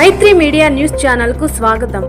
మైత్రి media news ఛానల్కు స్వాగతం.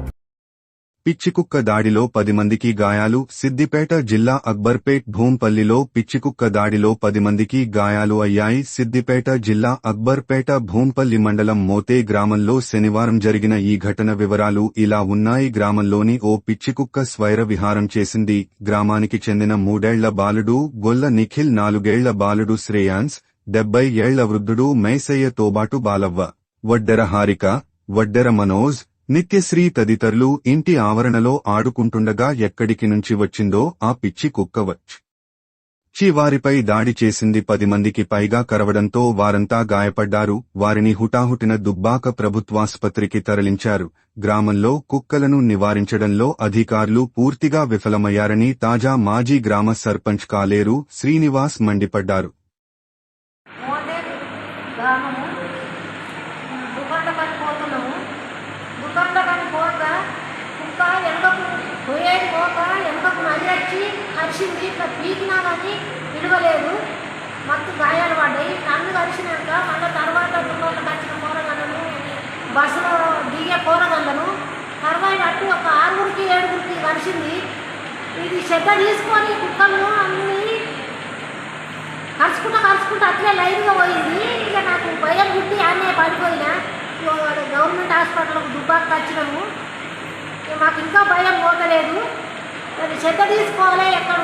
పిచ్చికుక్క దాడిలో పది మందికి గాయాలు సిద్దిపేట జిల్లా అక్బర్పేట్ భూంపల్లిలో పిచ్చికుక్క దాడిలో పది మందికి గాయాలు అయ్యాయి. సిద్దిపేట జిల్లా అక్బర్పేట భూంపల్లి మండలం మోతే గ్రామంలో శనివారం జరిగిన ఈ ఘటన వివరాలు ఇలా ఉన్నాయి. గ్రామంలోని ఓ పిచ్చికుక్క స్వైర విహారం చేసింది. గ్రామానికి చెందిన మూడేళ్ళ బాలుడు గొల్ల నిఖిల్ నాలుగేళ్ళ బాలుడు శ్రేయాన్స్ డెబ్బై ఏళ్ళ వృద్ధుడు మైసయ్య తోబాటు బాలవ్వ వడ్డెర హారిక వడ్డెర మనోజ్ నిత్యశ్రీ తదితరులు ఇంటి ఆవరణలో ఆడుకుంటుండగా ఎక్కడికి నుంచి వచ్చిందో ఆ పిచ్చి కుక్క వచ్చి వారిపై దాడి చేసింది. పది మందికి పైగా కరవడంతో వారంతా గాయపడ్డారు. వారిని హుటాహుటిన దుబ్బాక ప్రభుత్వాసుపత్రికి తరలించారు. గ్రామంలో కుక్కలను నివారించడంలో అధికారులు పూర్తిగా విఫలమయ్యారని తాజా మాజీ గ్రామ సర్పంచ్ కాలేరు శ్రీనివాస్ మండిపడ్డారు. కరిచింది ఇట్లా పీకినా కానీ విలువలేదు మత్తు గాయాలు పడ్డాయి. నన్ను కరిచినాక మళ్ళీ తర్వాత దుకాణంలో వచ్చిన కూరగాయలను బస్సులో దిగే కూరగాయలను తర్వాత అటు ఒక ఆరుగురికి ఏడుగురికి కరిచింది ఇది శ్రద్ధ తీసుకొని కుక్కలను అన్నీ కరుచుకుంటా కరుచుకుంటా అట్లే లైన్గా పోయింది. ఇక నాకు భయం పుట్టి అన్నే పడిపోయినా. గవర్నమెంట్ హాస్పిటల్కి దుబ్బాకి వచ్చినాము. మాకు ఇంకా భయం పోతలేదు. అది శ్రద్ధ తీసుకోవాలి ఎక్కడ